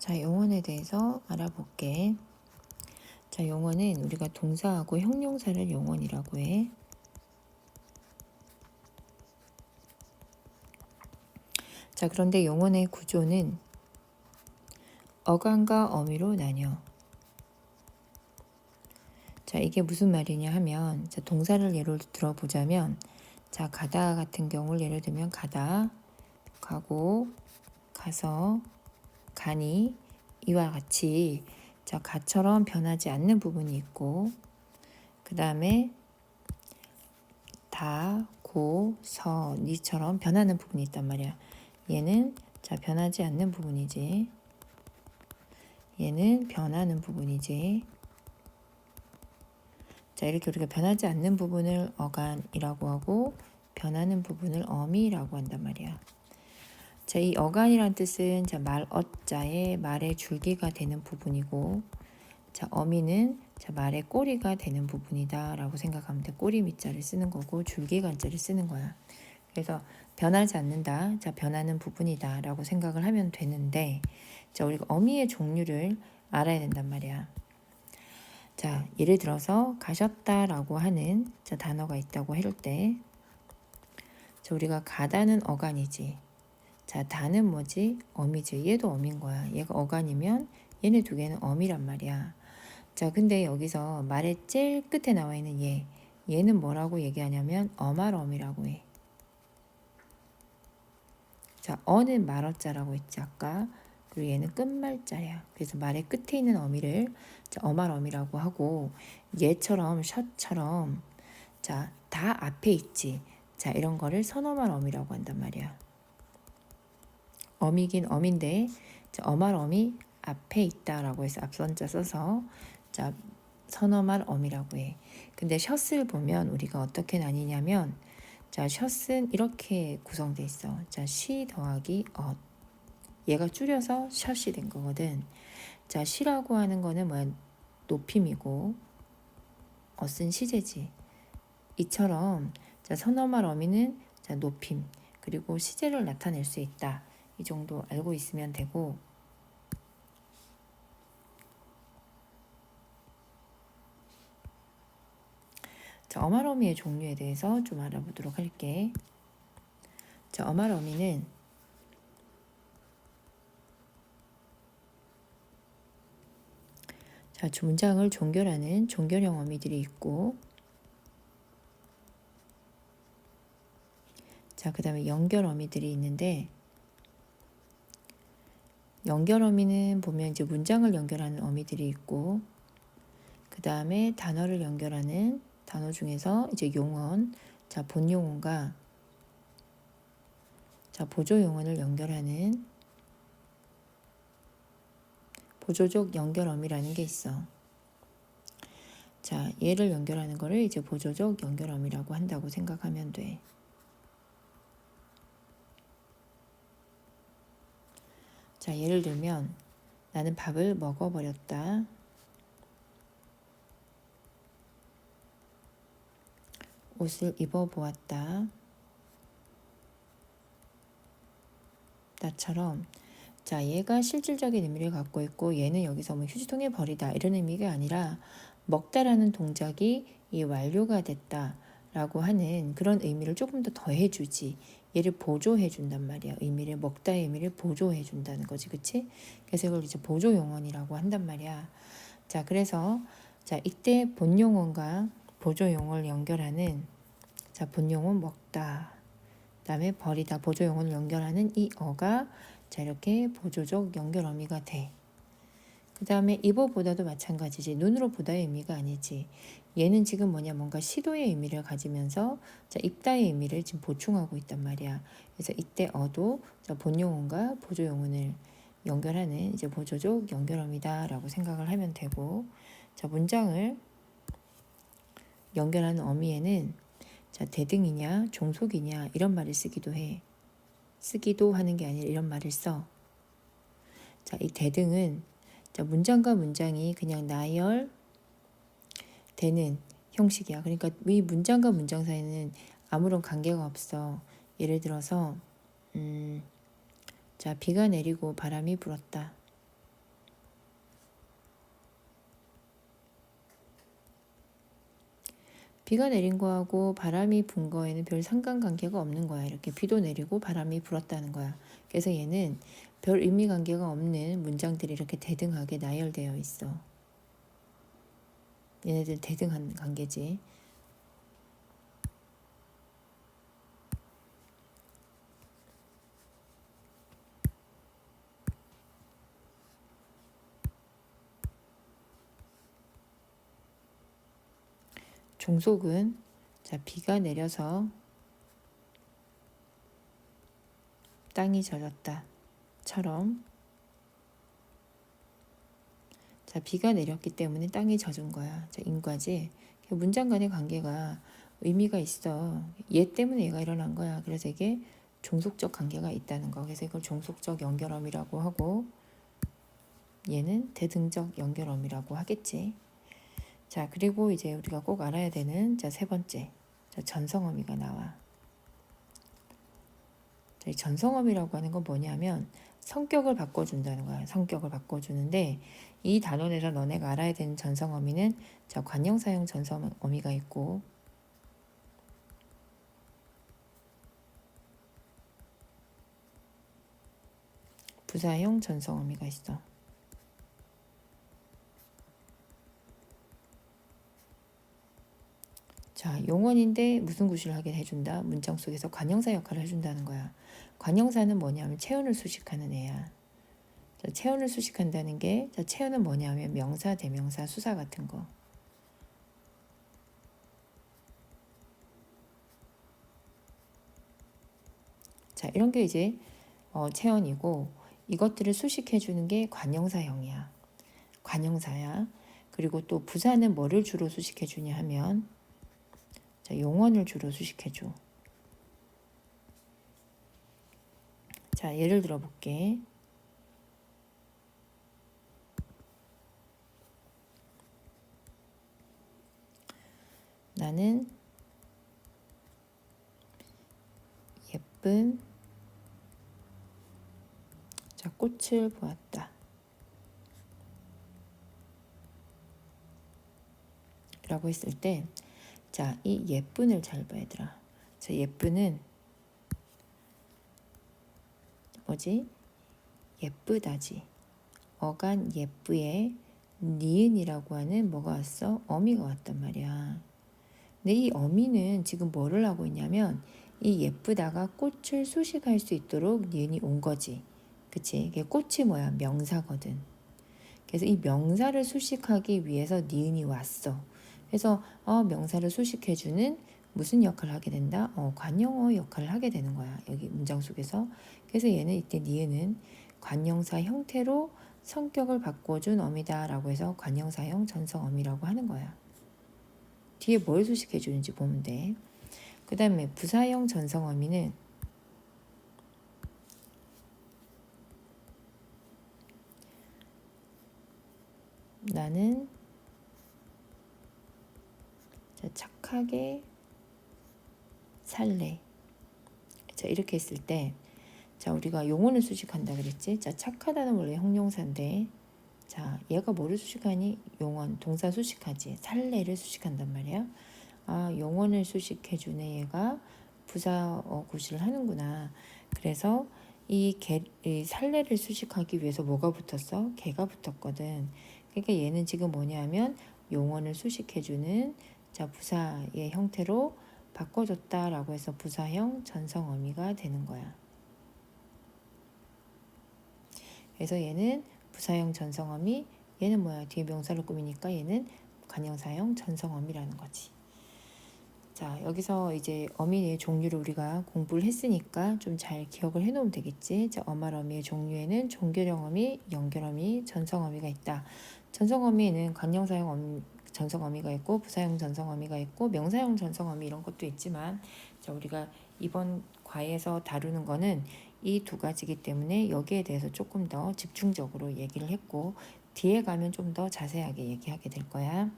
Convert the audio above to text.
자, 용언에 대해서 알아볼게. 자, 용언은 우리가 동사하고 형용사를 용언이라고 해. 자, 그런데 용언의 구조는 어간과 어미로 나뉘어. 자, 이게 무슨 말이냐 하면, 자, 동사를 예로 들어보자면, 자, 가다 같은 경우를 예를 들면, 가다, 가고, 가서, 가니, 이와 같이, 자, 가처럼 변하지 않는 부분이 있고, 그 다음에, 다, 고, 서, 니처럼 변하는 부분이 있단 말이야. 얘는, 자, 변하지 않는 부분이지. 얘는 변하는 부분이지. 자, 이렇게 우리가 변하지 않는 부분을 어간이라고 하고 변하는 부분을 어미라고 한단 말이야. 자, 이 어간이란 뜻은 자, 말 어자의 말의 줄기가 되는 부분이고 자, 어미는 자, 말의 꼬리가 되는 부분이다라고 생각하면 돼. 꼬리 밑자를 쓰는 거고 줄기 간자를 쓰는 거야. 그래서 변하지 않는다. 자, 변하는 부분이다라고 생각을 하면 되는데 자, 우리가 어미의 종류를 알아야 된단 말이야. 자, 예를 들어서 가셨다라고 하는 자, 단어가 있다고 할 때, 자, 우리가 가다는 어간이지. 자, 다는 뭐지? 어미지. 얘도 어민 거야. 얘가 어간이면 얘네 두 개는 어미란 말이야. 자, 근데 여기서 말의 제일 끝에 나와 있는 얘, 얘는 뭐라고 얘기하냐면 어말어미라고 해. 자, 어는 말어자라고 했지 아까. 그리고 얘는 끝말자야. 그래서 말의 끝에 있는 어미를 자, 어말어미라고 하고 얘처럼 셔처럼 자, 다 앞에 있지. 자, 이런 거를 선어말 어미라고 한단 말이야. 어미긴 자, 어말 어미 앞에 있다라고 해서 앞선자 써서 자, 선어말 어미라고 해. 근데 셔츠를 보면 우리가 어떻게 나뉘냐면 자, 셔츠는 이렇게 구성돼 있어. 자, 시 더하기 엇. 얘가 줄여서 셔츠 된 거거든. 자, 시라고 하는 거는 뭐야? 높임이고 엇은 시제지. 이처럼 자, 선어말 어미는 자, 높임 그리고 시제를 나타낼 수 있다. 이 정도 알고 있으면 되고 자, 어말어미의 종류에 대해서 좀 알아보도록 할게. 자, 어말어미는 자, 문장을 종결하는 종결형 어미들이 있고 자, 그 다음에 연결 어미들이 있는데 연결 어미는 보면 이제 문장을 연결하는 어미들이 있고 그 다음에 단어를 연결하는 단어 중에서 이제 용언, 자, 본 용언과 자, 보조 용언을 연결하는 보조적 연결 어미라는 게 있어. 자, 얘를 연결하는 거를 이제 보조적 연결 어미라고 한다고 생각하면 돼. 자, 예를 들면 나는 밥을 먹어버렸다. 옷을 입어보았다. 나처럼 자, 얘가 실질적인 의미를 갖고 있고 얘는 여기서 뭐 휴지통에 버리다 이런 의미가 아니라 먹다라는 동작이 이 완료가 됐다 라고 하는 그런 의미를 조금 더 더해주지. 얘를 보조해 준단 말이야. 의미를 먹다의 의미를 보조해 준다는 거지, 그치? 그래서 이걸 이제 보조 용언이라고 한단 말이야. 자, 그래서 자 이때 본 용언과 보조 용어를 연결하는 자 본 용언 먹다. 그 다음에 버리다 보조 용어를 연결하는 이 어가 자 이렇게 보조적 연결 어미가 돼. 그 다음에 입어보다도 마찬가지지. 눈으로 보다의 의미가 아니지. 얘는 지금 뭐냐 뭔가 시도의 의미를 가지면서 자 입다의 의미를 지금 보충하고 있단 말이야. 그래서 이때 어도 자 본용어과 보조용어를 연결하는 이제 보조적 연결어미다라고 생각을 하면 되고 자 문장을 연결하는 어미에는 자 대등이냐 종속이냐 이런 말을 쓰기도 해. 쓰기도 하는 게 아니라 이런 말을 써. 자, 이 대등은 자, 문장과 문장이 그냥 나열되는 형식이야. 그러니까 이 문장과 문장 사이에는 아무런 관계가 없어. 예를 들어서 음, 자 비가 내리고 바람이 불었다. 비가 내린 거하고 바람이 분 거에는 별 상관관계가 없는 거야. 이렇게 비도 내리고 바람이 불었다는 거야. 그래서 얘는 별 의미 관계가 없는 문장들이 이렇게 대등하게 나열되어 있어. 얘네들 대등한 관계지. 종속은 자 비가 내려서 땅이 젖었다 처럼 자 비가 내렸기 때문에 땅이 젖은 거야. 자 인과지. 문장 간의 관계가 의미가 있어. 얘 때문에 얘가 일어난 거야. 그래서 이게 종속적 관계가 있다는 거. 그래서 이걸 종속적 연결엄이라고 하고 얘는 대등적 연결엄이라고 하겠지. 자, 그리고 이제 우리가 꼭 알아야 되는 자, 세 번째. 자, 전성어미가 나와. 전성어미라고 하는 건 뭐냐면 성격을 바꿔준다는 거야. 성격을 바꿔주는데 이 단원에서 너네가 알아야 되는 전성어미는 자, 관형사형 전성어미가 있고 부사형 전성어미가 있어. 자, 용언인데 무슨 구실을 하게 해준다? 문장 속에서 관형사 역할을 해준다는 거야. 관형사는 뭐냐면 체온을 수식하는 애야. 자, 체온을 수식한다는 게, 자, 체온은 뭐냐면 명사, 대명사, 수사 같은 거. 자, 이런 게 이제 어, 체온이고, 이것들을 수식해 주는 게 관형사형이야. 관형사야. 그리고 또 부사는 뭐를 주로 수식해 주냐 하면, 자, 용언을 주로 수식해 줘. 자, 예를 들어 볼게. 나는 예쁜 자, 꽃을 보았다. 라고 했을 때 자, 이 예쁜을 잘 봐, 얘들아. 자, 예쁜은 뭐지? 예쁘다지. 어간 예쁘에 니은이라고 하는 뭐가 왔어? 어미가 왔단 말이야. 근데 이 어미는 지금 뭐를 하고 있냐면 이 예쁘다가 꽃을 수식할 수 있도록 니은이 온 거지. 그치? 이게 꽃이 뭐야? 명사거든. 그래서 이 명사를 수식하기 위해서 니은이 왔어. 그래서 어, 명사를 수식해주는 무슨 역할을 하게 된다? 어, 관용어 역할을 하게 되는 거야. 여기 문장 속에서. 그래서 얘는 이때 니은은 관용사 형태로 성격을 바꿔준 어미다라고 해서 관용사형 전성 어미라고 하는 거야. 뒤에 뭘 수식해 주는지 보면 돼. 그 다음에 부사형 전성 어미는 나는 자, 착하게 살래. 자, 이렇게 했을 때, 자, 우리가 용어를 수식한다 그랬지? 자, 착하다는 원래 형용사인데, 자, 얘가 뭐를 수식하니? 용언, 동사 수식하지. 살래를 수식한단 말이야. 아, 용언을 수식해주네, 얘가. 부사 어, 구실을 하는구나. 그래서 이, 개, 이 살래를 수식하기 위해서 뭐가 붙었어? 개가 붙었거든. 그러니까 얘는 지금 뭐냐면 용언을 수식해주는 자, 부사의 형태로 바꿔줬다라고 해서 부사형 전성 어미가 되는 거야. 그래서 얘는 부사형 전성 어미, 얘는 뭐야? 뒤에 명사를 꾸미니까 얘는 관형사형 전성 어미라는 거지. 자, 여기서 이제 어미의 종류를 우리가 공부를 했으니까 좀 잘 기억을 해 놓으면 되겠지. 자, 어말 어미의 종류에는 종결형 어미, 연결 어미, 전성 어미가 있다. 전성 어미에는 관형사형 전성어미가 있고 부사형 전성어미가 있고 명사형 전성어미 이런 것도 있지만 자 우리가 이번 과에서 다루는 거는 이 두 가지이기 때문에 여기에 대해서 조금 더 집중적으로 얘기를 했고 뒤에 가면 좀 더 자세하게 얘기하게 될 거야.